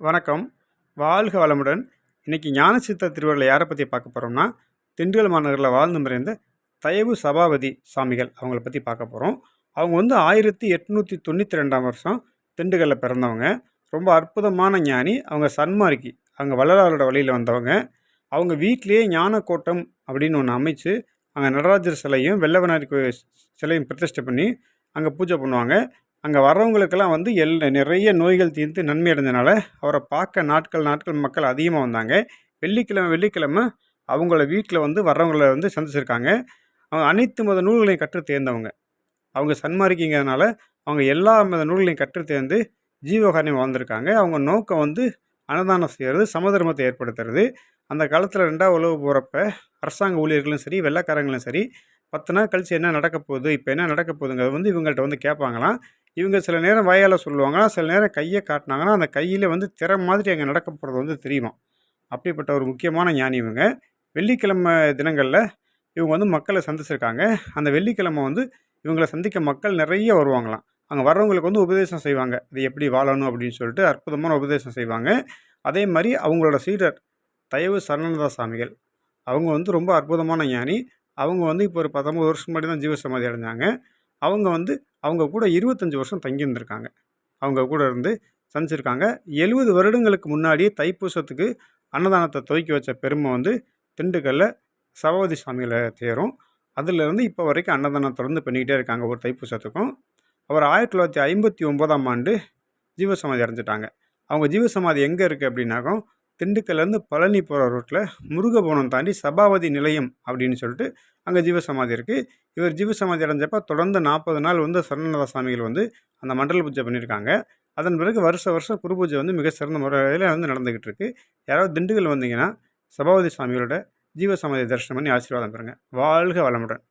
வணக்கம். வாழ்க வளமுடன். இன்றைக்கி ஞான சித்த திருவள்ளுவர் யாரை பற்றி பார்க்க போகிறோம்னா திண்டுக்கல் மாநகரில் வாழ்ந்து மறைந்த தயவு சபாபதி சாமிகள் அவங்கள பற்றி பார்க்க போகிறோம் அவங்க வந்து ஆயிரத்தி எட்நூற்றி தொண்ணூற்றி ரெண்டாம் வருஷம் திண்டுக்கல்லில் பிறந்தவங்க. ரொம்ப அற்புதமான ஞானி. அவங்க சன்மார்க்கி அவங்க வள்ளலாரோட வழியில் வந்தவங்க. அவங்க வீட்டிலேயே ஞானக்கோட்டம் அப்படின்னு ஒன்று அமைச்சு அங்கே நடராஜர் சிலையும் வெள்ளவனாரி கோயில் சிலையும் பிரதிஷ்டை பண்ணி அங்கே பூஜை பண்ணுவாங்க. அங்கே வர்றவங்களுக்கெல்லாம் வந்து எல் நிறைய நோய்கள் தீர்ந்து நன்மை அடைஞ்சனால அவரை பார்க்க நாட்கள் நாட்கள் மக்கள் அதிகமாக வந்தாங்க. வெள்ளிக்கிழமை வெள்ளிக்கிழமை அவங்கள வீட்டில் வந்து வர்றவங்கள வந்து சந்திச்சிருக்காங்க. அவங்க அனைத்து மத நூல்களையும் கற்று தேர்ந்தவங்க. அவங்க சன்மார்க்கிங்கிறதுனால அவங்க எல்லா மத நூல்களையும் கற்று தேர்ந்து ஜீவகாரியம் வாழ்ந்திருக்காங்க. அவங்க நோக்கம் வந்து அன்னதானம் செய்கிறது சமதர்மத்தை ஏற்படுத்துறது. அந்த காலத்தில் ரெண்டாவது உழவு போகிறப்ப அரசாங்க ஊழியர்களும் சரி வெள்ளைக்காரங்களும் சரி பத்து நாள் கழித்து என்ன நடக்க போகுது இப்போ என்ன நடக்க போகுதுங்கிறது வந்து இவங்கள்ட்ட வந்து கேட்பாங்களாம். இவங்க சில நேரம் வாயால் சொல்லுவாங்கன்னா சில நேரம் கையை காட்டினாங்கன்னா அந்த கையில் வந்து திற மாதிரி அங்கே நடக்க போகிறது வந்து தெரியுமா. அப்படிப்பட்ட ஒரு முக்கியமான ஞானி இவங்க. வெள்ளிக்கிழமை தினங்களில் இவங்க வந்து மக்களை சந்திச்சிருக்காங்க. அந்த வெள்ளிக்கிழமை வந்து இவங்களை சந்திக்க மக்கள் நிறைய வருவாங்களாம். அங்கே வர்றவங்களுக்கு வந்து உபதேசம் செய்வாங்க. இது எப்படி வாழணும் அப்படின்னு சொல்லிட்டு அற்புதமான உபதேசம் செய்வாங்க. அதே மாதிரி அவங்களோட சீடர் தயவு சரணதா சாமிகள். அவங்க வந்து ரொம்ப அற்புதமான ஞானி. அவங்க வந்து இப்போ ஒரு பத்தொம்பது வருஷம் முன்னாடி தான் ஜீவசமாதி அடைஞ்சாங்க. அவங்க வந்து அவங்க கூட இருபத்தஞ்சி வருஷம் தங்கியிருந்திருக்காங்க. அவங்க கூட இருந்து சந்திச்சிருக்காங்க. எழுபது வருடங்களுக்கு முன்னாடி தைப்பூசத்துக்கு அன்னதானத்தை துவக்கி வச்ச பெருமை வந்து திண்டுக்கல்லில் சபாபதி சாமிகளை தேரும். அதிலிருந்து இப்போ வரைக்கும் அன்னதானம் தொடர்ந்து பண்ணிக்கிட்டே இருக்காங்க ஒரு தைப்பூசத்துக்கும். அவர் ஆயிரத்தி தொள்ளாயிரத்தி ஐம்பத்தி ஒம்போதாம் ஆண்டு ஜீவசமாதி அடைஞ்சிட்டாங்க. அவங்க ஜீவசமாதி எங்கே இருக்குது அப்படின்னாக்கும் திண்டுக்கல்லேருந்து பழனி போகிற ரோட்டில் முருகபவனம் தாண்டி சபாபதி நிலையம் அப்படின்னு சொல்லிட்டு அங்கே ஜீவசமாதி இருக்குது இவர் ஜீவசமாதி அடைஞ்சப்போ தொடர்ந்து நாற்பது நாள் வந்து சரணநாத சாமிகள் வந்து அந்த மண்டல பூஜை பண்ணியிருக்காங்க. அதன் பிறகு வருஷ வருஷம் குரு பூஜை வந்து மிக சிறந்த முறையில் வந்து நடந்துக்கிட்டு இருக்குது யாராவது திண்டுக்கல் வந்தீங்கன்னா சபாபதி சாமிகளோட ஜீவசமாதி தரிசனம் பண்ணி ஆசீர்வாதம் பெறுங்க. வாழ்க வளமுடன்.